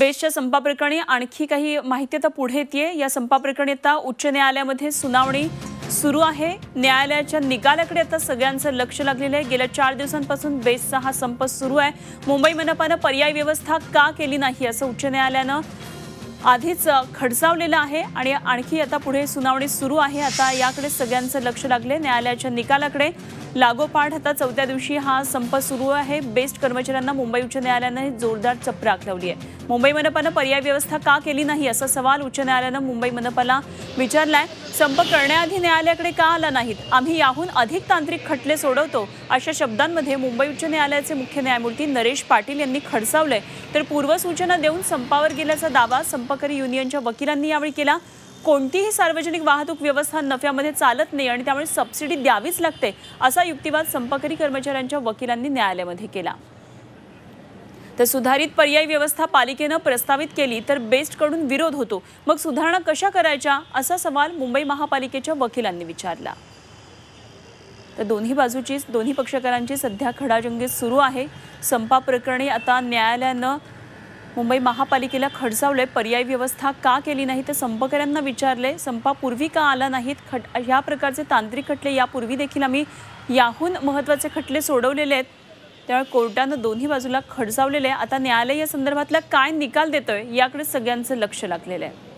बेस्टच्या संपाप्रकरणी आणखी काही माहिती आता पुढे येते या संपाप्रकरणी आता उच्च न्यायालयामध्ये सुनावणी सुरू आहे. न्यायालयाच्या निकालाकडे आता सगळ्यांचं लक्ष लागलेलं आहे. गेल्या चार दिवसांपासून बेस्टचा हा संप सुरू आहे. मुंबई मनपानं पर्यायी व्यवस्था का केली नाही असं उच्च न्यायालयानं आधीच खडसावलेलं आहे आणि आणखी आता पुढे सुनावणी सुरू आहे. आता याकडे सगळ्यांचं लक्ष लागले. न्यायालयाच्या निकालाकडे लागोपाठ आता चौथ्या दिवशी हा संप सुरू आहे. बेस्ट कर्मचाऱ्यांना मुंबई उच्च न्यायालयानं जोरदार चपराक लावली आहे. मुंबई मनपानं पर्याय व्यवस्था का केली नाही असा सवाल उच्च न्यायालयानं मुंबई मनपाला विचारलाय. संप करण्याआधी न्यायालयाकडे का आला नाहीत? आम्ही याहून अधिक तांत्रिक खटले सोडवतो अशा शब्दांमध्ये मुंबई उच्च न्यायालयाचे मुख्य न्यायमूर्ती नरेश पाटील यांनी खडसावले तर पूर्वसूचना देऊन संपावर गेल्याचा दावा संपकरी युनियनच्या वकिलांनी यावेळी केला. कोणतीही सार्वजनिक वाहतूक व्यवस्था नफ्यामध्ये चालत नाही आणि त्यामुळे सबसिडी द्यावीच लागते असा युक्तिवाद संपकरी कर्मचाऱ्यांच्या वकिलांनी न्यायालयामध्ये केला. तर सुधारित पर्यायी व्यवस्था पालिकेनं प्रस्तावित केली तर बेस्टकडून विरोध होतो. मग सुधारणा कशा करायच्या? असा सवाल मुंबई महापालिकेच्या वकिलांनी विचारला. तर दोन्ही बाजूची दोन्ही पक्षकारांची सध्या खडाजंगी सुरू आहे. संपा प्रकरणी आता न्यायालयानं मुंबई महापालिकेला खडसावले पर्यायी व्यवस्था का केली नाही तर संपकऱ्यांना विचारले संपापूर्वी का आला नाहीत? खट ह्या प्रकारचे तांत्रिक खटले यापूर्वी देखील आम्ही याहून महत्त्वाचे खटले सोडवलेले आहेत. त्यामुळे कोर्टानं दोन्ही बाजूला खडसावलेले आहे. आता न्यायालय या संदर्भातला काय निकाल देतोय याकडे सगळ्यांचं लक्ष लागलेलं आहे.